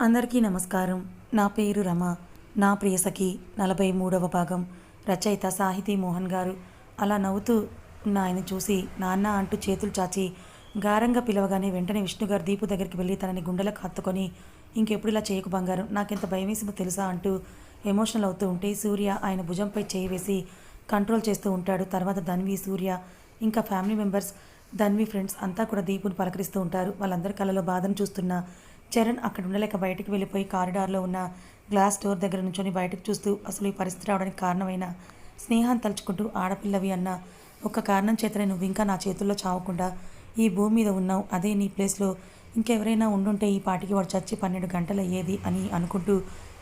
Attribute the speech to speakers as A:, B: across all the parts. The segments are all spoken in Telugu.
A: అందరికీ నమస్కారం. నా పేరు రమ. నా ప్రియసఖి నలభై మూడవ భాగం. రచయిత సాహితీ మోహన్ గారు. అలా నవ్వుతూ ఉన్న ఆయన చూసి నాన్న అంటూ చేతులు చాచి గారంగా పిలవగానే వెంటనే విష్ణుగారు దీపు దగ్గరికి వెళ్ళి తనని గుండెలకు హత్తుకొని ఇంకెప్పుడు ఇలా చేయకు బంగారం? నాకెంత భయం వేసిందో తెలుసా? అంటూ ఎమోషనల్ అవుతూ ఉంటే సూర్య ఆయన భుజంపై చేయి వేసి కంట్రోల్ చేస్తూ ఉంటాడు. తర్వాత ధన్వి సూర్య ఇంకా ఫ్యామిలీ మెంబర్స్ ధన్వి ఫ్రెండ్స్ అంతా కూడా దీపుని పలకరిస్తూ ఉంటారు. వాళ్ళందరి కళ్ళలో బాధను చూస్తున్న చరణ్ అక్కడ ఉండలేక బయటికి వెళ్ళిపోయి కారిడార్లో ఉన్న గ్లాస్ డోర్ దగ్గర నుంచొని బయటకు చూస్తూ అసలు ఈ పరిస్థితి రావడానికి కారణమైన స్నేహాన్ని తలుచుకుంటూ ఆడపిల్లవి అన్న ఒక్క కారణం చేతనే నువ్వు ఇంకా నా చేతుల్లో చావకుండా ఈ భూమి మీద ఉన్నావు. అదే నీ ప్లేస్లో ఇంకెవరైనా ఉండుంటే ఈ పాటికి వాడు చచ్చి పన్నెండు గంటలు అయ్యేది అని అనుకుంటూ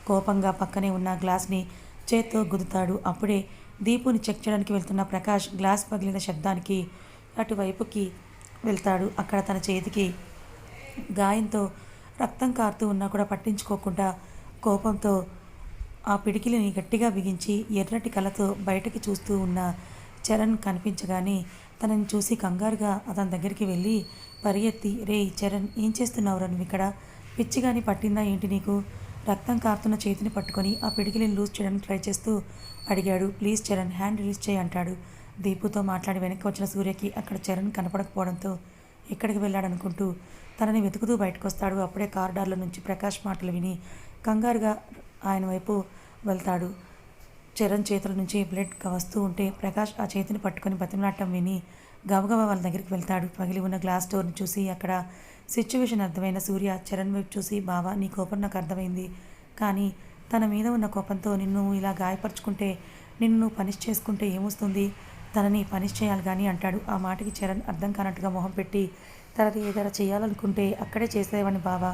A: కోపంగా పక్కనే ఉన్న గ్లాస్ని చేత్తో గుద్దుతాడు. అప్పుడే దీపుని చెక్ చేయడానికి వెళ్తున్న ప్రకాష్ గ్లాస్ పగిలిన శబ్దానికి అటువైపుకి వెళ్తాడు. అక్కడ తన చేతికి గాయంతో రక్తం కారుతూ ఉన్నా కూడా పట్టించుకోకుండా కోపంతో ఆ పిడికిలిని గట్టిగా బిగించి ఎర్రటి కలతో బయటకి చూస్తూ ఉన్న చరణ్ కనిపించగానే తనని చూసి కంగారుగా అతని దగ్గరికి వెళ్ళి పరిగెత్తి రే చరణ్ ఏం చేస్తున్నావురా నువ్వు ఇక్కడ? పిచ్చిగాని పట్టిందా ఏంటి నీకు? రక్తం కారుతున్న చేతిని పట్టుకొని ఆ పిడికిలిని లూజ్ చేయడానికి ట్రై చేస్తూ అడిగాడు. ప్లీజ్ చరణ్ హ్యాండ్ రిలీజ్ చేయి అంటాడు. దీపుతో మాట్లాడి వెనక్కి వచ్చిన సూర్యకి అక్కడ చరణ్ కనపడకపోవడంతో ఎక్కడికి వెళ్ళాడనుకుంటూ తనని వెతుకుతూ బయటకు వస్తాడు అప్పుడే కారిడార్లో నుంచి ప్రకాష్ మాటలు విని కంగారుగా ఆయన వైపు వెళ్తాడు. చరణ్ చేతుల నుంచి బ్లడ్ వస్తూ ఉంటే ప్రకాష్ ఆ చేతిని పట్టుకొని బతిమలాటం విని గబగబా వాళ్ళ దగ్గరికి వెళ్తాడు. పగిలి ఉన్న గ్లాస్ డోర్ని చూసి అక్కడ సిచ్యువేషన్ అర్థమైన సూర్య చరణ్ వైపు చూసి బావా నీ కోపం నాకు అర్థమైంది. కానీ తన మీద ఉన్న కోపంతో నిన్ను ఇలా గాయపరుచుకుంటే నిన్ను నువ్వు పనిష్ చేసుకుంటే ఏమొస్తుంది? తనని పనిష్ చేయాలి కానీ అంటాడు. ఆ మాటకి చరణ్ అర్థం కానట్టుగా మొహం పెట్టి తనది ఏదైనా చేయాలనుకుంటే అక్కడే చేసేవాడిని బావా.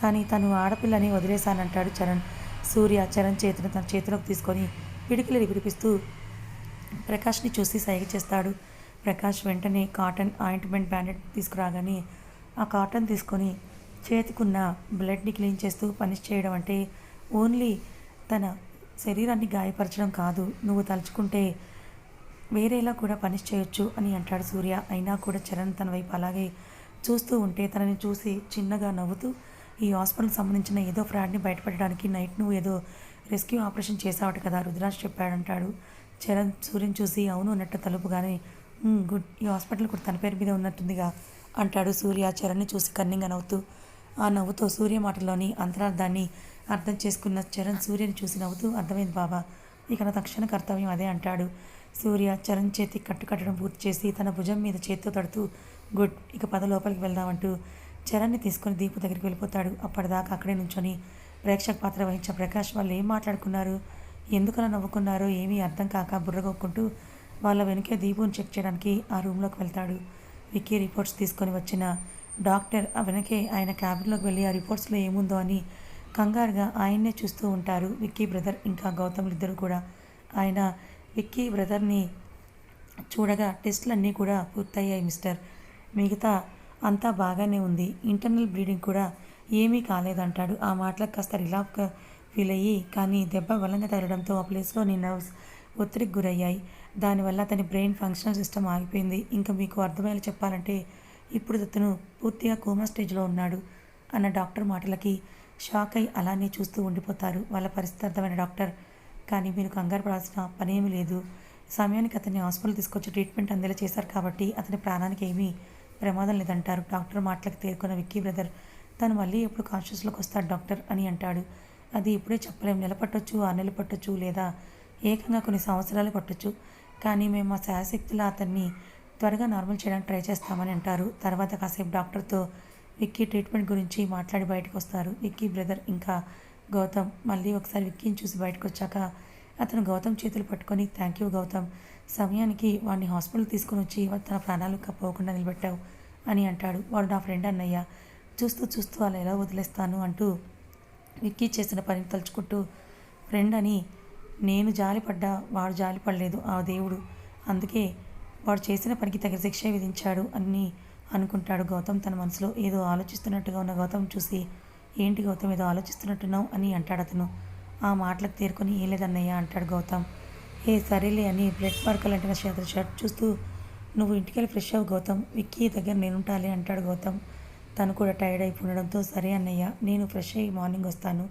A: కానీ తను ఆడపిల్లని వదిలేశానంటాడు చరణ్. సూర్య చరణ్ చేతిని తన చేతిలోకి తీసుకొని పిడికిలి విడిపిస్తూ ప్రకాష్ని చూసి సైగ చేస్తాడు. ప్రకాష్ వెంటనే కాటన్ ఆయింట్మెంట్ బ్యాండెడ్ తీసుకురాగానే ఆ కాటన్ తీసుకొని చేతికున్న బ్లడ్ని క్లీన్ చేస్తూ పనిష్ చేయడం అంటే ఓన్లీ తన శరీరాన్ని గాయపరచడం కాదు. నువ్వు తలుచుకుంటే వేరేలా కూడా పనిష్ చేయొచ్చు అని అంటాడు సూర్య. అయినా కూడా చరణ్ తన వైపు అలాగే చూస్తూ ఉంటే తనని చూసి చిన్నగా నవ్వుతూ ఈ హాస్పిటల్కి సంబంధించిన ఏదో ఫ్రాడ్ని బయటపెట్టడానికి నైట్ నువ్వు ఏదో రెస్క్యూ ఆపరేషన్ చేసావట కదా రుద్రాజ్ చెప్పాడంటాడు. చరణ్ సూర్యని చూసి అవును అన్నట్టు తలుపుగానే గుడ్ ఈ హాస్పిటల్ కూడా తన పేరు మీద ఉన్నట్టుందిగా అంటాడు సూర్య చరణ్ని చూసి కన్నింగా నవ్వుతూ. ఆ నవ్వుతో సూర్య మాటలోని అంతరార్థాన్ని అర్థం చేసుకున్న చరణ్ సూర్యని చూసి నవ్వుతూ అర్థమైంది బాబా ఇక నా తక్షణ కర్తవ్యం అదే అంటాడు. సూర్య చరణ్ చేతి కట్టు కట్టడం పూర్తి చేసి తన భుజం మీద చేత్తో తడుతూ గుడ్ ఇక పద లోపలికి వెళ్దామంటూ చరణ్ని తీసుకొని దీపు దగ్గరికి వెళ్ళిపోతాడు. అప్పటిదాకా అక్కడే నుంచొని ప్రేక్షక పాత్ర వహించిన ప్రకాష్ వాళ్ళు ఏం మాట్లాడుకున్నారు ఎందుకలా నవ్వుకున్నారో ఏమీ అర్థం కాక బుర్రగొక్కుంటూ వాళ్ళ వెనుకే దీపుని చెక్ చేయడానికి ఆ రూమ్లోకి వెళ్తాడు. విక్కీ రిపోర్ట్స్ తీసుకొని వచ్చిన డాక్టర్ ఆ వెనకే ఆయన క్యాబిన్లోకి వెళ్ళి ఆ రిపోర్ట్స్లో ఏముందో అని కంగారుగా ఆయన్నే చూస్తూ ఉంటారు. విక్కీ బ్రదర్ ఇంకా గౌతమ్లు ఇద్దరు కూడా. ఆయన విక్కీ బ్రదర్ని చూడగా టెస్టులన్నీ కూడా పూర్తయ్యాయి మిస్టర్. మిగతా అంతా బాగానే ఉంది. ఇంటర్నల్ బ్లీడింగ్ కూడా ఏమీ కాలేదంటాడు. ఆ మాటలకు కాస్త రిలాఫ్గా ఫీల్ అయ్యి కానీ దెబ్బ బలంగా తగలడంతో ఆ ప్లేస్లోని నర్వ్స్ ఒత్తిడికి గురయ్యాయి. దానివల్ల అతని బ్రెయిన్ ఫంక్షనల్ సిస్టమ్ ఆగిపోయింది. ఇంకా మీకు అర్థమయ్యేలా చెప్పాలంటే ఇప్పుడు అతను పూర్తిగా కోమా స్టేజ్లో ఉన్నాడు అన్న డాక్టర్ మాటలకి షాక్ అయి అలానే చూస్తూ ఉండిపోతారు. వాళ్ళ పరిస్థితి అర్థమైన డాక్టర్ కానీ మీరు కంగారు పడాల్సిన పనేమీ లేదు. సమయానికి అతన్ని హాస్పిటల్ తీసుకొచ్చి ట్రీట్మెంట్ అందేలా చేశారు కాబట్టి అతని ప్రాణానికి ఏమీ ప్రమాదం లేదంటారు. డాక్టర్ మాటలకు తేరుకున్న విక్కీ బ్రదర్ తను మళ్ళీ ఎప్పుడు కాన్షియస్లోకి వస్తాడు డాక్టర్? అని అంటాడు. అది ఇప్పుడే చెప్పలేం. నెల పట్టొచ్చు ఆరు నెలలు పట్టొచ్చు లేదా ఏకంగా కొన్ని సంవత్సరాలు పట్టొచ్చు. కానీ మేము మా శాశక్తిలో అతన్ని త్వరగా నార్మల్ చేయడానికి ట్రై చేస్తామని అంటారు. తర్వాత కాసేపు డాక్టర్తో విక్కీ ట్రీట్మెంట్ గురించి మాట్లాడి బయటకు వస్తారు. విక్కీ బ్రదర్ ఇంకా గౌతమ్. మళ్ళీ ఒకసారి విక్కీని చూసి బయటకు వచ్చాక అతను గౌతమ్ చేతులు పట్టుకొని థ్యాంక్ యూ గౌతమ్. సమయానికి వాడిని హాస్పిటల్ తీసుకుని వచ్చి తన ప్రాణాలు కప్పకుండా నిలబెట్టావు అని అంటాడు. వాడు నా ఫ్రెండ్ అన్నయ్య. చూస్తూ చూస్తూ అలా ఎలా వదిలేస్తాను అంటూ విక్కీ చేసిన పని తలుచుకుంటూ ఫ్రెండ్ అని నేను జాలిపడ్డా వాడు జాలిపడలేదు ఆ దేవుడు. అందుకే వాడు చేసిన పనికి తగిన శిక్ష విధించాడు అని అనుకుంటాడు గౌతమ్ తన మనసులో. ఏదో ఆలోచిస్తున్నట్టుగా ఉన్న గౌతమ్ చూసి ఏంటి గౌతమ్ ఏదో ఆలోచిస్తున్నట్టున్నావు అని అంటాడు అతను. ఆ మాటలకు తీరుకొని ఏం లేదన్నయ్య అంటాడు గౌతమ్. ఏ సరేలే అని బ్లడ్ పార్కల్ అంటే షర్ట్ షర్ట్ చూస్తూ నువ్వు ఇంటికి వెళ్ళి ఫ్రెష్ అవ్వు గౌతమ్ విక్కీ దగ్గర నేనుంటాలి అంటాడు గౌతమ్. తను కూడా టైర్డ్ అయిపోయి ఉండడంతో సరే అన్నయ్య నేను ఫ్రెష్ అయ్యి మార్నింగ్ వస్తాను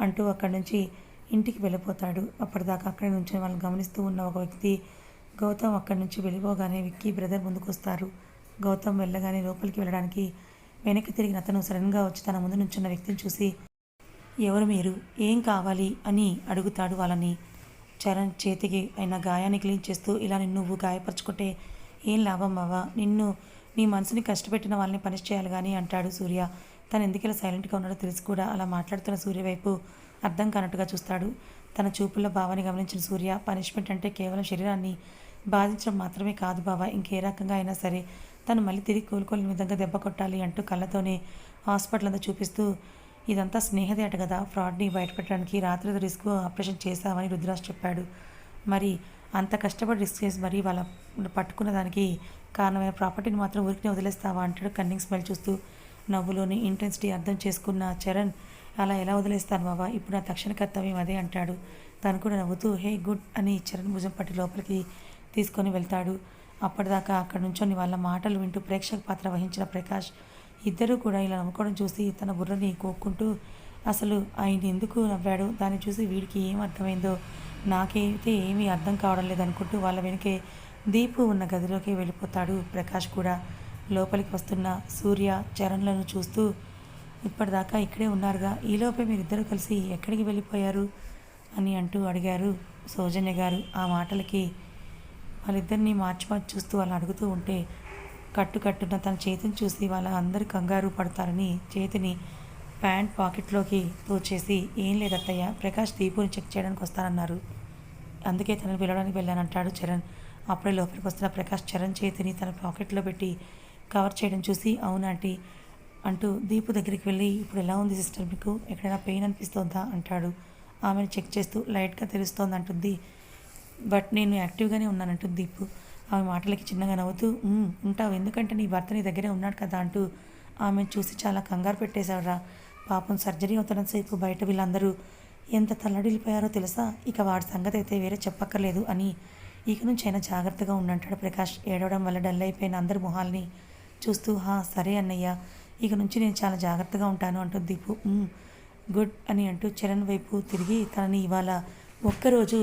A: అంటూ అక్కడి నుంచి ఇంటికి వెళ్ళిపోతాడు. అప్పటిదాకా అక్కడి నుంచి వాళ్ళని గమనిస్తూ ఉన్న ఒక వ్యక్తి గౌతమ్ అక్కడి నుంచి వెళ్ళిపోగానే విక్కీ బ్రదర్ ముందుకు వస్తారు గౌతమ్ వెళ్ళగానే లోపలికి వెళ్ళడానికి వెనక్కి తిరిగిన అతను సడన్గా వచ్చి తన ముందు నుంచున్న వ్యక్తిని చూసి ఎవరు మీరు? ఏం కావాలి? అని అడుగుతాడు వాళ్ళని. చరణ్ చేతికి అయిన గాయాన్ని క్లీన్ చేస్తూ ఇలా నిన్ను నువ్వు గాయపరుచుకుంటే ఏం లాభం బావా? నిన్ను నీ మనసుని కష్టపెట్టిన వాళ్ళని పనిష్ చేయాలి కానీ అంటాడు సూర్య. తను ఎందుకు ఇలా సైలెంట్గా ఉన్నాడో తెలిసి కూడా అలా మాట్లాడుతున్న సూర్య వైపు అర్థం కానట్టుగా చూస్తాడు. తన చూపుల్లో భావాన్ని గమనించిన సూర్య పనిష్మెంట్ అంటే కేవలం శరీరాన్ని బాధించడం మాత్రమే కాదు బావా. ఇంకే రకంగా అయినా సరే తను మళ్ళీ తిరిగి కోలుకోలేని విధంగా దెబ్బ కొట్టాలి అంటూ కళ్ళతోనే హాస్పిటల్ అంతా చూపిస్తూ ఇదంతా స్నేహదే అట కదా ఫ్రాడ్ని బయటపెట్టడానికి రాత్రి రిస్క్ ఆపరేషన్ చేశామని రుద్రాజ్ చెప్పాడు. మరి అంత కష్టపడి రిస్క్ చేసి మరి వాళ్ళ పట్టుకున్న దానికి కారణమైన ప్రాపర్టీని మాత్రం ఊరికి వదిలేస్తావా? అంటాడు కన్నింగ్ స్మెల్ చూస్తూ. నవ్వులోని ఇంటెన్సిటీ అర్థం చేసుకున్న చరణ్ అలా ఎలా వదిలేస్తాను బాబా ఇప్పుడు నా తక్షణ కర్తవ్యం అదే అంటాడు. తను కూడా నవ్వుతూ హే గుడ్ అని చరణ్ భుజం పట్టి లోపలికి తీసుకొని వెళ్తాడు. అప్పటిదాకా అక్కడ నుంచొని వాళ్ళ మాటలు వింటూ ప్రేక్షక పాత్ర వహించిన ప్రకాష్ ఇద్దరూ కూడా ఇలా నవ్వుకోవడం చూసి తన బుర్రని కోక్కుంటూ అసలు ఆయన ఎందుకు నవ్వాడు? దాన్ని చూసి వీడికి ఏం అర్థమైందో? నాకైతే ఏమీ అర్థం కావడం లేదనుకుంటూ వాళ్ళ వెనకే దీపు ఉన్న గదిలోకి వెళ్ళిపోతాడు ప్రకాష్ కూడా. లోపలికి వస్తున్న సూర్య చరణ్లను చూస్తూ ఇప్పటిదాకా ఇక్కడే ఉన్నారుగా? ఈలోపే మీరిద్దరూ కలిసి ఎక్కడికి వెళ్ళిపోయారు? అని అంటూ అడిగారు సౌజన్య గారు. ఆ మాటలకి వాళ్ళిద్దరిని మార్చి మార్చి చూస్తూ వాళ్ళు అడుగుతూ ఉంటే కట్టు కట్టున తన చేతిని చూసి వాళ్ళ అందరి కంగారు పడతారని చేతిని ప్యాంట్ పాకెట్లోకి తోచేసి ఏం లేదత్తయ్య ప్రకాష్ దీపుని చెక్ చేయడానికి వస్తానన్నారు. అందుకే తనని పిలవడానికి వెళ్ళానంటాడు చరణ్. అప్పుడే లోపలికి వస్తున్న ప్రకాష్ చరణ్ చేతిని తన పాకెట్లో పెట్టి కవర్ చేయడం చూసి అవునాంటి అంటూ దీపు దగ్గరికి వెళ్ళి ఇప్పుడు ఎలా ఉంది సిస్టర్ మీకు? ఎక్కడైనా పెయిన్ అనిపిస్తోందా? అంటాడు. ఆమెను చెక్ చేస్తూ లైట్గా తెలుస్తోంది అంటుంది. బట్ నేను యాక్టివ్గానే ఉన్నానంటుంది దీపు ఆమె మాటలకి చిన్నగా నవ్వుతూ ఉంటావు. ఎందుకంటే నీ భర్త నీ దగ్గరే ఉన్నాడు కదా అంటూ ఆమెను చూసి చాలా కంగారు పెట్టేశాడురా. పాపం సర్జరీ అవుతున్న సేపు బయట వీళ్ళందరూ ఎంత తల్లడిల్లిపోయారో తెలుసా? ఇక వాడి సంగతి అయితే వేరే చెప్పక్కర్లేదు అని ఇక నుంచి అయినా జాగ్రత్తగా ఉండంటాడు ప్రకాష్. ఏడవడం వల్ల డల్ అయిపోయిన అందరి మొహాల్ని చూస్తూ హా సరే అన్నయ్య. ఇక నుంచి నేను చాలా జాగ్రత్తగా ఉంటాను అంటూ దీపు గుడ్ అని అంటూ చరణ్ వైపు తిరిగి తనని ఇవాళ ఒక్కరోజు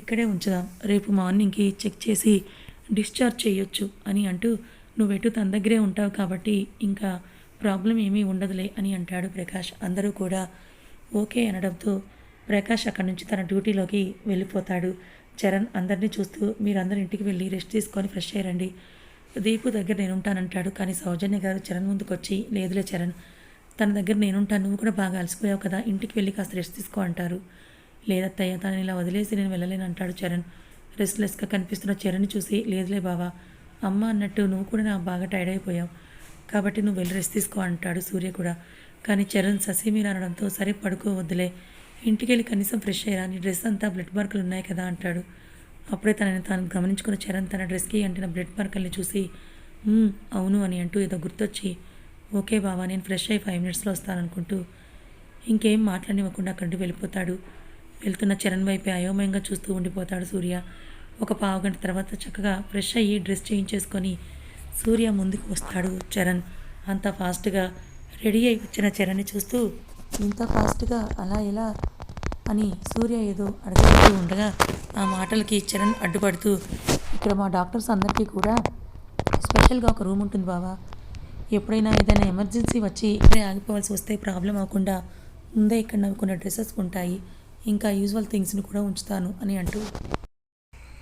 A: ఇక్కడే ఉంచుదాం. రేపు మార్నింగ్కి చెక్ చేసి డిశ్చార్జ్ చేయొచ్చు అని అంటూ నువ్వెటు తన దగ్గరే ఉంటావు కాబట్టి ఇంకా ప్రాబ్లం ఏమీ ఉండదులే అని అంటాడు ప్రకాష్. అందరూ కూడా ఓకే అనడంతో ప్రకాష్ అక్కడి నుంచి తన డ్యూటీలోకి వెళ్ళిపోతాడు. చరణ్ అందరినీ చూస్తూ మీరందరూ ఇంటికి వెళ్ళి రెస్ట్ తీసుకొని ఫ్రెష్ అయ్యారండి దీపు దగ్గర నేను ఉంటానంటాడు కానీ సౌజన్య గారు చరణ్ ముందుకు వచ్చి లేదులే చరణ్ తన దగ్గర నేనుంటాను. నువ్వు కూడా బాగా అలసిపోయావు కదా ఇంటికి వెళ్ళి కాస్త రెస్ట్ తీసుకో అంటారు. లేదత్తయ్య తనని ఇలా వదిలేసి నేను వెళ్ళలేను అంటాడు చరణ్. రెస్ట్లెస్గా కనిపిస్తున్న చరణ్ చూసి లేదులే బావా అమ్మ అన్నట్టు నువ్వు కూడా నాకు బాగా టైర్డ్ అయిపోయావు. కాబట్టి నువ్వు వెళ్ళి రెస్ట్ తీసుకో అంటాడు సూర్య కూడా. కానీ చరణ్ ససీమీర అనడంతో సరే పడుకో వద్దులే. ఇంటికి వెళ్ళి కనీసం ఫ్రెష్ అయ్యారా నీ డ్రెస్ అంతా బ్లడ్ మార్కులు ఉన్నాయి కదా అంటాడు. అప్పుడే తనని తాను గమనించుకున్న చరణ్ తన డ్రెస్కి అంటిన బ్లడ్ మార్కుల్ని చూసి అవును అని అంటూ ఏదో గుర్తొచ్చి ఓకే బావా నేను ఫ్రెష్ అయ్యి ఫైవ్ మినిట్స్లో వస్తాననుకుంటూ ఇంకేం మాట్లాడివ్వకుండా అక్కడి వెళ్ళిపోతాడు. వెళ్తున్న చరణ్ వైపే అయోమయంగా చూస్తూ ఉండిపోతాడు సూర్య. ఒక పావు గంట తర్వాత చక్కగా ఫ్రెష్ అయ్యి డ్రెస్ చేయించేసుకొని సూర్య ముందుకు వస్తాడు చరణ్. అంత ఫాస్ట్గా రెడీ అయి వచ్చిన చరణ్ని చూస్తూ ఇంత ఫాస్ట్గా అలా ఎలా? అని సూర్య ఏదో అడుగుతూ ఉండగా ఆ మాటలకి చరణ్ అడ్డుపడుతూ ఇక్కడ మా డాక్టర్స్ అందరికీ కూడా స్పెషల్గా ఒక రూమ్ ఉంటుంది బావా. ఎప్పుడైనా ఏదైనా ఎమర్జెన్సీ వచ్చి ఇక్కడే ఆగిపోవాల్సి వస్తే ప్రాబ్లం అవ్వకుండా ముందే ఇక్కడ నవ్వుకున్న కొన్ని డ్రెస్సెస్ ఉంటాయి. ఇంకా యూజువల్ థింగ్స్ని కూడా ఉంచుతాను అని అంటూ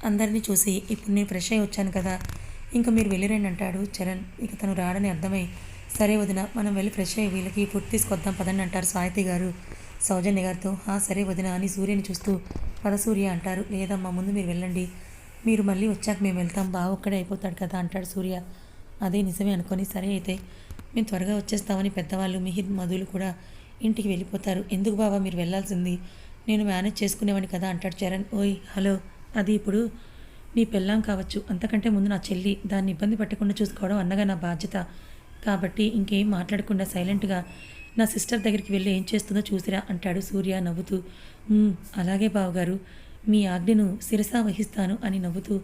A: అందరినీ చూసి ఇప్పుడు నేను ఫ్రెష్ అయి వచ్చాను కదా. ఇంకా మీరు వెళ్ళిరండి అంటాడు చరణ్. ఇక తను రాడని అర్థమై సరే వదిన మనం వెళ్ళి ఫ్రెష్ అయ్యి వీళ్ళకి ఫుడ్ తీసుకొద్దాం పదండి అంటారు సాహితి గారు. సౌజన్య గారితో "హా, సరే వదిన అని సూర్యని చూస్తూ పద సూర్య అంటారు. లేదమ్మా ముందు మీరు వెళ్ళండి. మీరు మళ్ళీ వచ్చాక మేము వెళ్తాం. బావ ఒక్కడే అయిపోతాడు కదా అంటాడు సూర్య. అదే నిజమే అనుకొని సరే అయితే మేము త్వరగా వచ్చేస్తామని పెద్దవాళ్ళు మిహిద్ మధులు కూడా ఇంటికి వెళ్ళిపోతారు. ఎందుకు బాబా మీరు వెళ్ళాల్సింది? నేను మేనేజ్ చేసుకునేవాడిని కదా అంటాడు చరణ్. ఓయ్ హలో అది ఇప్పుడు నీ పెళ్ళాం కావచ్చు. అంతకంటే ముందు నా చెల్లి దాన్ని ఇబ్బంది పెట్టకుండా చూసుకోవడం అన్నగా నా బాధ్యత. కాబట్టి ఇంకేం మాట్లాడకుండా సైలెంట్గా నా సిస్టర్ దగ్గరికి వెళ్ళి ఏం చేస్తుందో చూసిరా అంటాడు సూర్య నవ్వుతూ. అలాగే బావగారు మీ ఆజ్ఞను శిరసా వహిస్తాను అని నవ్వుతూ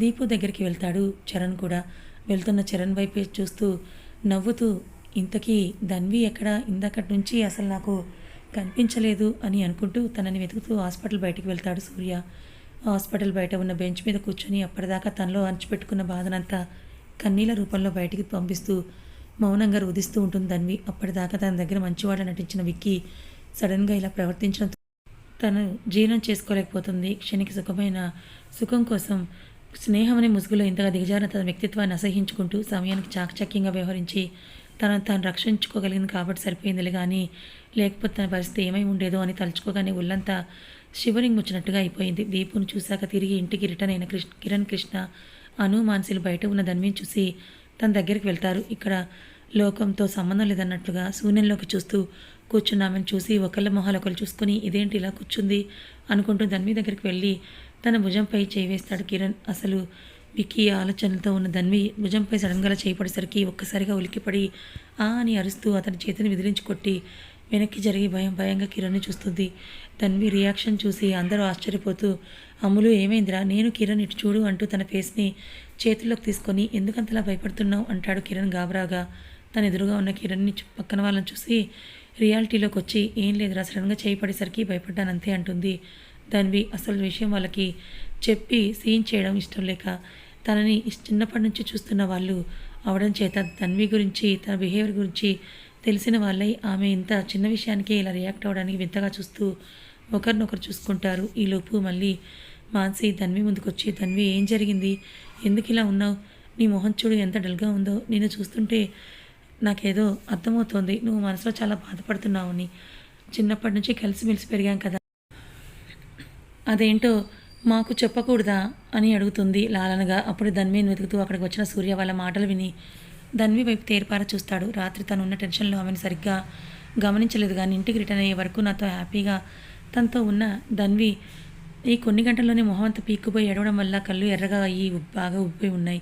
A: దీపు దగ్గరికి వెళ్తాడు చరణ్ కూడా. వెళ్తున్న చరణ్ వైపే చూస్తూ నవ్వుతూ ఇంతకీ ధన్వి ఎక్కడ? ఇందాకటి నుంచి అసలు నాకు కనిపించలేదు అని అనుకుంటూ తనని వెతుకుతూ హాస్పిటల్ బయటికి వెళ్తాడు సూర్య. హాస్పిటల్ బయట ఉన్న బెంచ్ మీద కూర్చొని అప్పటిదాకా తనలో అణచిపెట్టుకున్న బాధనంతా కన్నీల రూపంలో బయటికి పంపిస్తూ మౌనంగా రోధిస్తూ ఉంటుంది తన్వి. అప్పటిదాకా తన దగ్గర మంచివాళ్ళ నటించిన విక్కీ సడన్గా ఇలా ప్రవర్తించడం తను జీర్ణం చేసుకోలేకపోతుంది. క్షణిక సుఖమైన సుఖం కోసం స్నేహం అనే ముసుగులో ఇంతగా దిగజారిన తన వ్యక్తిత్వాన్ని అసహించుకుంటూ సమయానికి చాకచక్యంగా వ్యవహరించి తనను తాను రక్షించుకోగలిగింది కాబట్టి సరిపోయిందిలే కానీ లేకపోతే తన పరిస్థితి ఏమై ఉండేదో అని తలుచుకోగానే ఒళ్ళంతా షివరింగ్ వచ్చినట్టుగా అయిపోయింది. దీపుని చూశాక తిరిగి ఇంటికి రిటర్న్ అయిన కృష్ణ కిరణ్ కృష్ణ అను మాన్సిలు బయట ఉన్న ధన్విని చూసి తన దగ్గరికి వెళ్తారు. ఇక్కడ లోకంతో సంబంధం లేదన్నట్లుగా శూన్యంలోకి చూస్తూ కూర్చున్నామని చూసి ఒకళ్ళ మొహాలు ఒకరు చూసుకుని ఇదేంటి ఇలా కూర్చుంది? అనుకుంటూ ధన్వి దగ్గరికి వెళ్ళి తన భుజంపై చేయి వేస్తాడు కిరణ్. అసలు విక్కీ ఆలోచనలతో ఉన్న ధన్వి భుజంపై సడన్గా చేపడేసరికి ఒక్కసారిగా ఉలిక్కిపడి ఆ అని అరుస్తూ అతని చేతిని విదిలించి కొట్టి వెనక్కి జరిగి భయం భయంగా కిరణ్ని చూస్తుంది. ధన్వి రియాక్షన్ చూసి అందరూ ఆశ్చర్యపోతూ అమ్ములు ఏమైందిరా? నేను కిరణ్ ఇటు చూడు అంటూ తన ఫేస్ని చేతుల్లోకి తీసుకొని ఎందుకంతలా భయపడుతున్నావు? అంటాడు కిరణ్ గాబరాగా తన ఎదురుగా ఉన్న కిరణ్ని పక్కన వాళ్ళని చూసి రియాలిటీలోకి వచ్చి ఏం లేదురా సడన్గా చేయపడేసరికి భయపడ్డానంతే భయపడ్డాను అంతే అంటుంది. ధన్వి అసలు విషయం వాళ్ళకి చెప్పి సీన్ చేయడం ఇష్టం లేక తనని చిన్నప్పటి నుంచి చూస్తున్న వాళ్ళు అవడం చేత తన్వి గురించి తన బిహేవియర్ గురించి తెలిసిన వాళ్ళై ఆమె ఇంత చిన్న విషయానికి ఇలా రియాక్ట్ అవ్వడానికి వింతగా చూస్తూ ఒకరినొకరు చూసుకుంటారు. ఈలోపు మళ్ళీ మాన్సి ధన్వి ముందుకొచ్చి ధన్వి ఏం జరిగింది? ఎందుకు ఇలా ఉన్నావు? నీ మొహం చూడు ఎంత డల్గా ఉందో. నేను చూస్తుంటే నాకేదో అర్థమవుతోంది. నువ్వు మనసులో చాలా బాధపడుతున్నావు అని చిన్నప్పటి నుంచి కలిసిమెలిసి పెరిగాం కదా. అదేంటో మాకు చెప్పకూడదా అని అడుగుతుంది లాలనగా. అప్పుడు ధన్విని వెతుకుతూ అక్కడికి వచ్చిన సూర్య వాళ్ళ మాటలు విని ధన్వి వైపు తేరిపార చూస్తాడు. రాత్రి తను ఉన్న టెన్షన్లో ఆమెను సరిగ్గా గమనించలేదు కానీ ఇంటికి రిటర్న్ అయ్యే వరకు నాతో హ్యాపీగా తనతో ఉన్న ధన్వి ఈ కొన్ని గంటల్లోనే మొహం అంతా పీక్కుపోయి ఎడవడం వల్ల కళ్ళు ఎర్రగా అయ్యి బాగా ఉబ్బిపోయి ఉన్నాయి.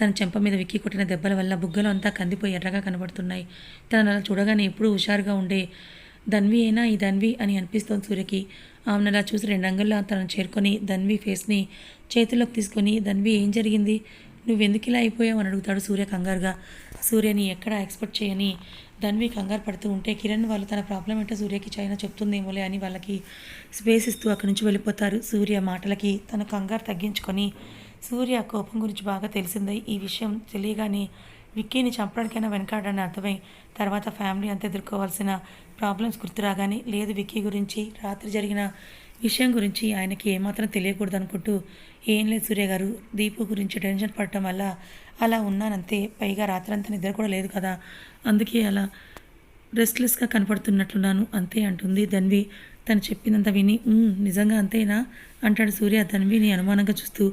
A: తన చెంప మీద విక్కి కొట్టిన దెబ్బల వల్ల బుగ్గలు అంతా కందిపోయి ఎర్రగా కనబడుతున్నాయి. తనను అలా చూడగానే ఎప్పుడూ హుషారుగా ఉండే ధన్వి అయినా ఈ ధన్వి అని అనిపిస్తోంది సూర్యకి. ఆమెను అలా చూసి రెండు అంగుల్లో తనను చేరుకొని ధన్వి ఫేస్ని చేతిలోకి తీసుకొని ధన్వి ఏం జరిగింది? నువ్వెందుకు ఇలా అయిపోయావు? అని అడుగుతాడు సూర్య కంగారుగా. సూర్యని ఎక్కడ ఎక్స్పెక్ట్ చేయని. ధన్వి కంగారు పడుతూ ఉంటే కిరణ్ వాళ్ళు తన ప్రాబ్లం ఏంటో సూర్యకి చైనా చెప్తుందేమోలే అని వాళ్ళకి స్పేస్ ఇస్తూ అక్కడి నుంచి వెళ్ళిపోతారు సూర్య మాటలకి. తన కంగారు తగ్గించుకొని సూర్య కోపం గురించి బాగా తెలిసిందే. ఈ విషయం తెలియగానే విక్కీని చంపడానికైనా వెనకాడని అర్థమై తర్వాత ఫ్యామిలీ అంతా ఎదుర్కోవాల్సిన ప్రాబ్లమ్స్ గుర్తు రాగానే లేదు విక్కీ గురించి రాత్రి జరిగిన విషయం గురించి ఆయనకి ఏమాత్రం తెలియకూడదు అనుకుంటూ ఏం లేదు సూర్య గారు దీపు గురించి టెన్షన్ పడటం వల్ల అలా ఉన్నానంతే పైగా రాత్రంతా నిద్ర కూడా లేదు కదా అందుకే అలా రెస్ట్లెస్గా కనపడుతున్నట్లున్నాను అంతే అంటుంది ధన్వి. తను చెప్పినంత విని నిజంగా అంతేనా? అంటాడు సూర్య ధన్విని అనుమానంగా చూస్తూ.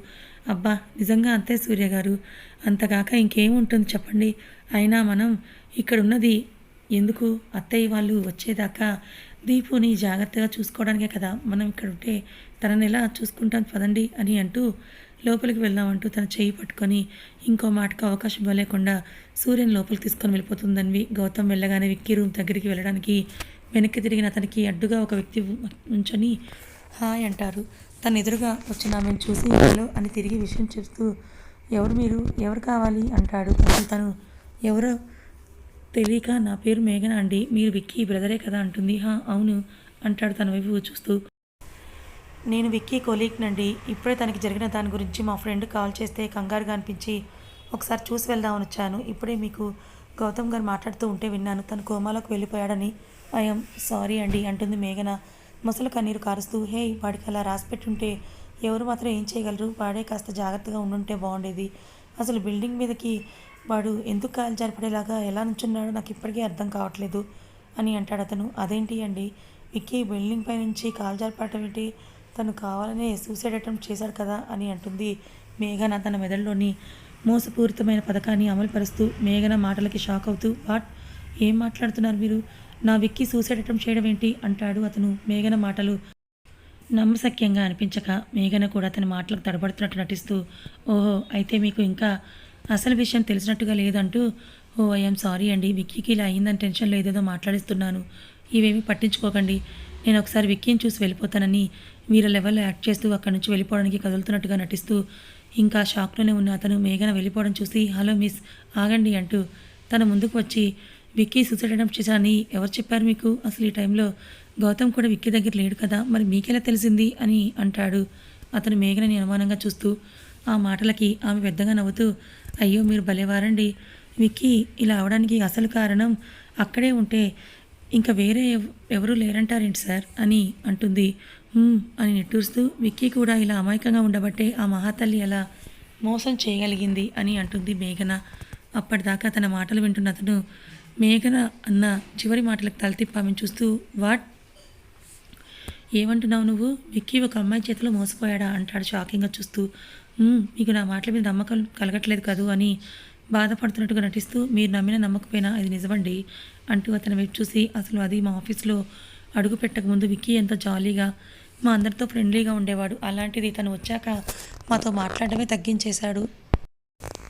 A: అబ్బా నిజంగా అంతే సూర్య గారు. అంతగాక ఇంకేముంటుంది చెప్పండి. అయినా మనం ఇక్కడ ఉన్నది ఎందుకు అత్తయ్య వాళ్ళు వచ్చేదాకా దీపుని జాగ్రత్తగా చూసుకోవడానికే కదా? మనం ఇక్కడ ఉంటే తనని ఎలా చూసుకుంటాం పదండి అని అంటూ లోపలికి వెళ్దామంటూ తన చేయి పట్టుకొని ఇంకో మాటకు అవకాశం ఇవ్వలేకుండా సూర్యని లోపలికి తీసుకొని వెళ్ళిపోతుందన్వి గౌతమ్ వెళ్ళగానే విక్కీ రూమ్ దగ్గరికి వెళ్ళడానికి వెనక్కి తిరిగిన అతనికి అడ్డుగా ఒక వ్యక్తి ఉంచని హాయ్ అంటారు. తన ఎదురుగా వచ్చిన ఆమెను చూసి హలో అని తిరిగి విషయం చెప్తూ ఎవరు మీరు? ఎవరు కావాలి? అంటాడు. తను ఎవరో తెలియక నా పేరు మేఘన అండి. మీరు విక్కీ బ్రదరే కదా అంటుంది. హా అవును అంటాడు తన వైపు చూస్తూ. నేను విక్కీ కొలీగ్నండి ఇప్పుడే తనకి జరిగిన దాని గురించి మా ఫ్రెండ్ కాల్ చేస్తే కంగారుగా అనిపించి ఒకసారి చూసి వెళ్దామని వచ్చాను. ఇప్పుడే మీకు గౌతమ్ గారు మాట్లాడుతూ ఉంటే విన్నాను. తను కోమాలోకి వెళ్ళిపోయాడని. ఐఎమ్ సారీ అండి అంటుంది మేఘన. ముసలు కన్నీరు కారుస్తూ హే వాడికి అలా రాసిపెట్టుంటే ఎవరు మాత్రం ఏం చేయగలరు? వాడే కాస్త జాగ్రత్తగా ఉండుంటే బాగుండేది. అసలు బిల్డింగ్ మీదకి వాడు ఎందుకు కాలు జారిపడేలాగా ఎలా నుంచున్నాడో నాకు ఇప్పటికీ అర్థం కావట్లేదు అని అంటాడు అతను. అదేంటి అండి? విక్కీ బిల్డింగ్ పై నుంచి కాలు జారిపడటం ఏంటి? తను కావాలనే సూసైడ్ అటెంప్ట్ చేశాడు కదా అని అంటుంది మేఘన తన మెదడులోని మోసపూరితమైన పథకాన్ని అమలుపరుస్తూ మేఘన మాటలకి షాక్ అవుతూ వాట్? ఏం మాట్లాడుతున్నారు మీరు? నా విక్కీ సూసైడ్ అటెంప్ట్ చేయడం ఏంటి? అంటాడు అతను. మేఘన మాటలు నమ్మశక్యంగా అనిపించక మేఘన కూడా తన మాటలకు తడబడుతున్నట్టు నటిస్తూ ఓహో అయితే మీకు ఇంకా అసలు విషయం తెలిసినట్టుగా లేదంటూ ఓ ఐఎమ్ సారీ అండి. విక్కీకి ఇలా అయిందని టెన్షన్లో ఏదేదో మాట్లాడిస్తున్నాను. ఇవేమీ పట్టించుకోకండి. నేను ఒకసారి విక్కీని చూసి వెళ్ళిపోతానని వీర లెవెల్లో యాక్ట్ చేస్తూ అక్కడి నుంచి వెళ్ళిపోవడానికి కదులుతున్నట్టుగా నటిస్తూ ఇంకా షాక్లోనే ఉన్న అతను మేఘన వెళ్ళిపోవడం చూసి హలో మిస్ ఆగండి అంటూ తన ముందుకు వచ్చి విక్కీ సూసైడ్ అటెంప్ట్ చేశానని ఎవరు చెప్పారు మీకు? అసలు ఈ టైంలో గౌతమ్ కూడా విక్కీ దగ్గర లేడు కదా? మరి మీకెలా తెలిసింది? అని అంటాడు అతను మేఘనని అనుమానంగా చూస్తూ ఆ మాటలకి ఆమె పెద్దగా నవ్వుతూ అయ్యో మీరు భలేవారండి. విక్కీ ఇలా అవడానికి అసలు కారణం అక్కడే ఉంటే ఇంకా వేరే ఎవ్- ఎవరూ లేరంటారేంటి సార్? అని అంటుంది. అని నిట్టూరుస్తూ విక్కీ కూడా ఇలా అమాయకంగా ఉండబట్టే ఆ మహాతల్లి అలా మోసం చేయగలిగింది అని అంటుంది మేఘన. అప్పటిదాకా తన మాటలు వింటున్న అతను మేఘన అన్న చివరి మాటలకు తలతిప్పామని చూస్తూ వాట్? ఏమంటున్నావు నువ్వు? విక్కీ ఒక అమ్మాయి చేతిలో మోసపోయాడా? అంటాడు షాకింగ్గా చూస్తూ. మీకు నా మాటల మీద నమ్మకం కలగట్లేదు కదూ అని బాధపడుతున్నట్టుగా నటిస్తూ మీరు నమ్మిన నమ్మకపోయినా అది నిజమండి అంటూ అతను వైపు చూసి అసలు అది మా ఆఫీస్లో అడుగు పెట్టకముందు విక్కీ ఎంత జాలీగా మా అందరితో ఫ్రెండ్లీగా ఉండేవాడు. అలాంటిది తను వచ్చాక మాతో మాట్లాడమే తగ్గించేశాడు.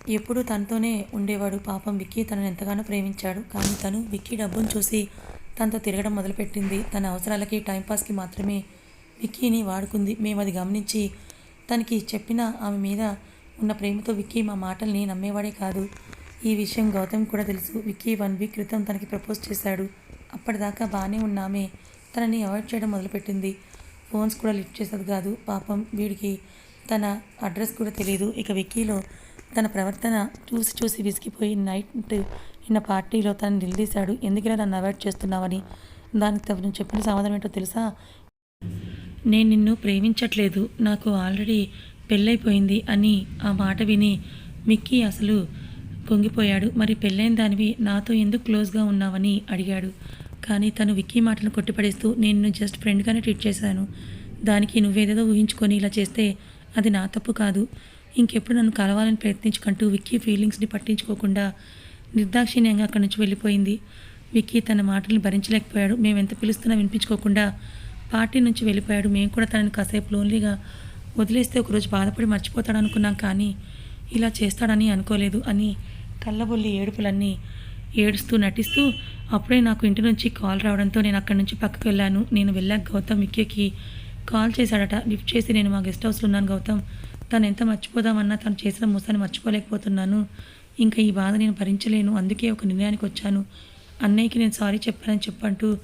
A: ఎప్పుడూ తనతోనే ఉండేవాడు. పాపం విక్కీ తనను ఎంతగానో ప్రేమించాడు. కానీ తను విక్కీ డబ్బును చూసి తనతో తిరగడం మొదలుపెట్టింది. తన అవసరాలకి టైంపాస్కి మాత్రమే విక్కీని వాడుకుంది. మేము అది గమనించి తనకి చెప్పిన ఆమె మీద ఉన్న ప్రేమతో విక్కీ మా మాటల్ని నమ్మేవాడే కాదు. ఈ విషయం గౌతమ్ కూడా తెలుసు. విక్కీ వన్ వీక్ క్రితం తనకి ప్రపోజ్ చేశాడు. అప్పటిదాకా బాగానే ఉన్న ఆమె తనని అవాయిడ్ చేయడం మొదలుపెట్టింది. ఫోన్స్ కూడా లిఫ్ట్ చేసేది కాదు. పాపం వీడికి తన అడ్రస్ కూడా తెలియదు ఇక విక్కీలో తన ప్రవర్తన చూసి చూసి విసిగిపోయి నైట్ నిన్న పార్టీలో తను నిలదీశాడు. ఎందుకులా నన్ను అవాయిడ్ చేస్తున్నావని దానికి తను చెప్పిన సమాధానం ఏంటో తెలుసా? నేను నిన్ను ప్రేమించట్లేదు. నాకు ఆల్రెడీ పెళ్ళైపోయింది అని ఆ మాట విని మిక్కీ అసలు పొంగిపోయాడు. మరి పెళ్ళైన దానివి నాతో ఎందుకు క్లోజ్గా ఉన్నావని అడిగాడు. కానీ తను విక్కీ మాటను కొట్టిపడేస్తూ నేను జస్ట్ ఫ్రెండ్గానే ట్రీట్ చేశాను. దానికి నువ్వేదేదో ఊహించుకొని ఇలా చేస్తే అది నా తప్పు కాదు. ఇంకెప్పుడు నన్ను కలవాలని ప్రయత్నించుకుంటూ విక్కీ ఫీలింగ్స్ని పట్టించుకోకుండా నిర్దాక్షిణ్యంగా అక్కడి నుంచి వెళ్ళిపోయింది. విక్కీ తన మాటలను భరించలేకపోయాడు. మేము ఎంత పిలుస్తున్నా వినిపించుకోకుండా పార్టీ నుంచి వెళ్ళిపోయాడు. మేము కూడా తనని కాసేపు లోన్లీగా వదిలేస్తే ఒకరోజు బాధపడి మర్చిపోతాడు అనుకున్నాం కానీ ఇలా చేస్తాడని అనుకోలేదు అని కళ్ళబొల్లి ఏడుపులన్నీ ఏడుస్తూ నటిస్తూ అప్పుడే నాకు ఇంటి నుంచి కాల్ రావడంతో నేను అక్కడి నుంచి పక్కకు వెళ్ళాను. నేను వెళ్ళాక గౌతమ్ విక్కీకి కాల్ చేశాడట. లిఫ్ట్ చేసి నేను మా గెస్ట్ హౌస్లో ఉన్నాను గౌతమ్. తను ఎంత మర్చిపోదామన్నా తను చేసిన మోసాన్ని మర్చిపోలేకపోతున్నాను. ఇంకా ఈ బాధ నేను భరించలేను. అందుకే ఒక నిర్ణయానికి వచ్చాను. అన్నయ్యకి నేను సారీ చెప్పానని చెప్పంటూ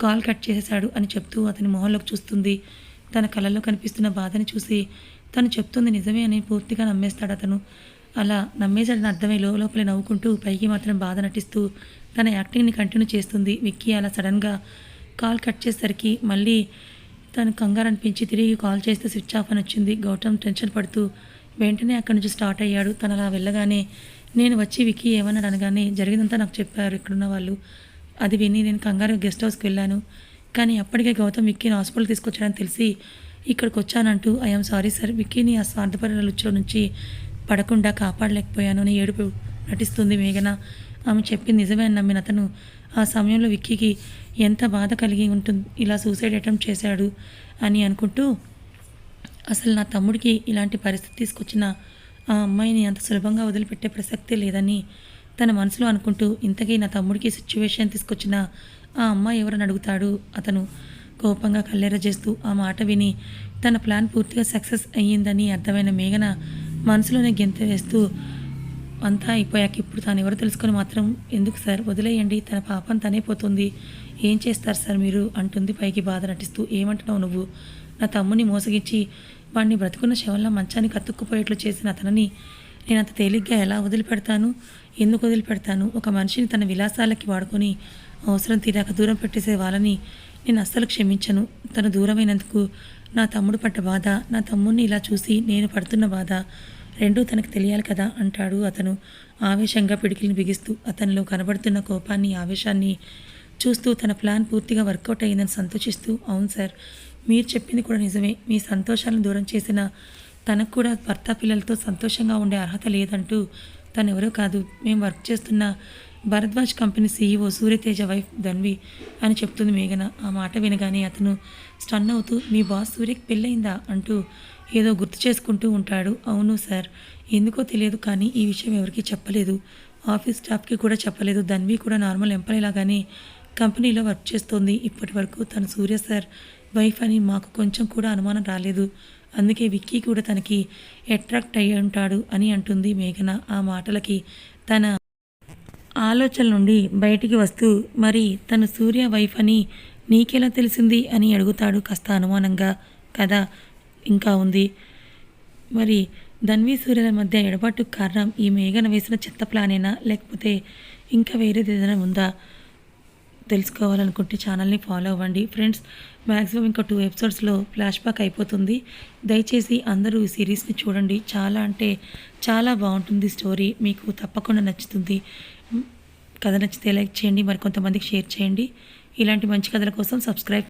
A: కాల్ కట్ చేసేశాడు అని చెప్తూ అతని మొహంలోకి చూస్తుంది. తన కళ్ళల్లో కనిపిస్తున్న బాధని చూసి తను చెప్తుంది నిజమే అని పూర్తిగా నమ్మేస్తాడు అతను. అలా నమ్మేశాడని అర్థమై లోపలే నవ్వుకుంటూ పైకి మాత్రం బాధ నటిస్తూ తన యాక్టింగ్ని కంటిన్యూ చేస్తుంది. విక్కీ అలా సడన్గా కాల్ కట్ చేసేసరికి మళ్ళీ తను కంగారు అనిపించి తిరిగి కాల్ చేస్తే స్విచ్ ఆఫ్ అని వచ్చింది. గౌతమ్ టెన్షన్ పడుతూ వెంటనే అక్కడి నుంచి స్టార్ట్ అయ్యాడు. తను అలా వెళ్ళగానే నేను వచ్చి విక్కీ ఏమన్నాడు అనగానే జరిగిందంతా నాకు చెప్పారు. ఇక్కడున్న వాళ్ళు అది విని నేను కంగారు గెస్ట్ హౌస్కి వెళ్ళాను. కానీ అప్పటికే గౌతమ్ విక్కీని హాస్పిటల్ తీసుకొచ్చాడని తెలిసి ఇక్కడికి వచ్చానంటూ ఐఎమ్ సారీ సార్ విక్కీని ఆ స్వార్థపర లుచ్చులో నుంచి పడకుండా కాపాడలేకపోయాను అని ఏడుపు నటిస్తుంది మేఘన. ఆమె చెప్పింది నిజమే అని నమ్మిన అతను. ఆ సమయంలో విక్కీకి ఎంత బాధ కలిగి ఉంటుంది ఇలా సూసైడ్ అటెంప్ట్ చేశాడు అని అనుకుంటూ అసలు నా తమ్ముడికి ఇలాంటి పరిస్థితి తీసుకొచ్చిన ఆ అమ్మాయిని అంత సులభంగా వదిలిపెట్టే ప్రసక్తే లేదని తన మనసులో అనుకుంటూ ఇంతకీ నా తమ్ముడికి సిచ్యువేషన్ తీసుకొచ్చిన ఆ అమ్మాయి ఎవరని అడుగుతాడు? అతను కోపంగా కల్లేర చేస్తూ ఆ మాట విని తన ప్లాన్ పూర్తిగా సక్సెస్ అయ్యిందని అర్థమైన మేఘన మనసులోనే గెంత వేస్తూ అంతా అయిపోయాక ఇప్పుడు తాను ఎవరు తెలుసుకొని మాత్రం ఎందుకు సార్ వదిలేయండి తన పాపం తనే పోతుంది. ఏం చేస్తారు సార్ మీరు? అంటుంది పైకి బాధ నటిస్తూ ఏమంటున్నావు నువ్వు? నా తమ్ముని మోసగించి వాడిని బ్రతుకున్న శవంలో మంచానికి అతుక్కుపోయేట్లు చేసిన అతనిని నేను అంత తేలిగ్గా ఎలా వదిలిపెడతాను? ఎందుకు వదిలిపెడతాను? ఒక మనిషిని తన విలాసాలకి వాడుకొని అవసరం తీరాక దూరం పెట్టేసే వాళ్ళని నేను అస్సలు క్షమించను. తను దూరమైనందుకు నా తమ్ముడు పడ్డ బాధ నా తమ్ముడిని ఇలా చూసి నేను పడుతున్న బాధ రెండూ తనకు తెలియాలి కదా అంటాడు అతను ఆవేశంగా పిడికిలిని బిగిస్తూ. అతనిలో కనబడుతున్న కోపాన్ని ఆవేశాన్ని చూస్తూ తన ప్లాన్ పూర్తిగా వర్కౌట్ అయ్యిందని సంతోషిస్తూ అవును సార్ మీరు చెప్పింది కూడా నిజమే. మీ సంతోషాలను దూరం చేసిన తనకు కూడా భర్త పిల్లలతో సంతోషంగా ఉండే అర్హత లేదంటూ తను ఎవరో కాదు. మేము వర్క్ చేస్తున్న Bharadwaj company CEO Suryateja wife Dhanvi అని చెప్తుంది మేఘన. ఆ మాట వినగానే అతను స్టన్ అవుతూ మీ బాస్ సూర్యకి పెళ్ళయిందా? అంటూ ఏదో గుర్తు చేసుకుంటూ ఉంటాడు. అవును సార్. ఎందుకో తెలియదు కానీ ఈ విషయం ఎవరికీ చెప్పలేదు. ఆఫీస్ స్టాఫ్కి కూడా చెప్పలేదు. ధన్వి కూడా నార్మల్ ఎంప్లాయీలాగానే కంపెనీలో వర్క్ చేస్తోంది. ఇప్పటి వరకు తను సూర్య సార్ వైఫ్ అని మాకు కొంచెం కూడా అనుమానం రాలేదు. అందుకే విక్కీ కూడా తనకి అట్రాక్ట్ అయ్యి ఉంటాడు అని అంటుంది మేఘన ఆ మాటలకి. తన ఆలోచన నుండి బయటికి వస్తూ మరి తను సూర్య వైఫ్ అని నీకెలా తెలిసింది అని అడుగుతాడు కాస్త అనుమానంగా. కదా ఇంకా ఉంది. మరి ధన్వి సూర్యుల మధ్య ఎడబాటుకు కారణం ఈ మేఘన వేసిన చెత్త ప్లానేనా? లేకపోతే ఇంకా వేరేది ఏదైనా ఉందా? తెలుసుకోవాలనుకుంటే ఛానల్ని ఫాలో అవ్వండి. ఫ్రెండ్స్ మ్యాక్సిమం ఇంకా టూ ఎపిసోడ్స్లో ఫ్లాష్ బ్యాక్ అయిపోతుంది. దయచేసి అందరూ ఈ సిరీస్ని చూడండి. చాలా అంటే చాలా బాగుంటుంది స్టోరీ. మీకు తప్పకుండా నచ్చుతుంది. కథ నచ్చితే లైక్ చేయండి. మరి కొంతమందికి షేర్ చేయండి. ఇలాంటి మంచి కథల కోసం సబ్స్క్రైబ్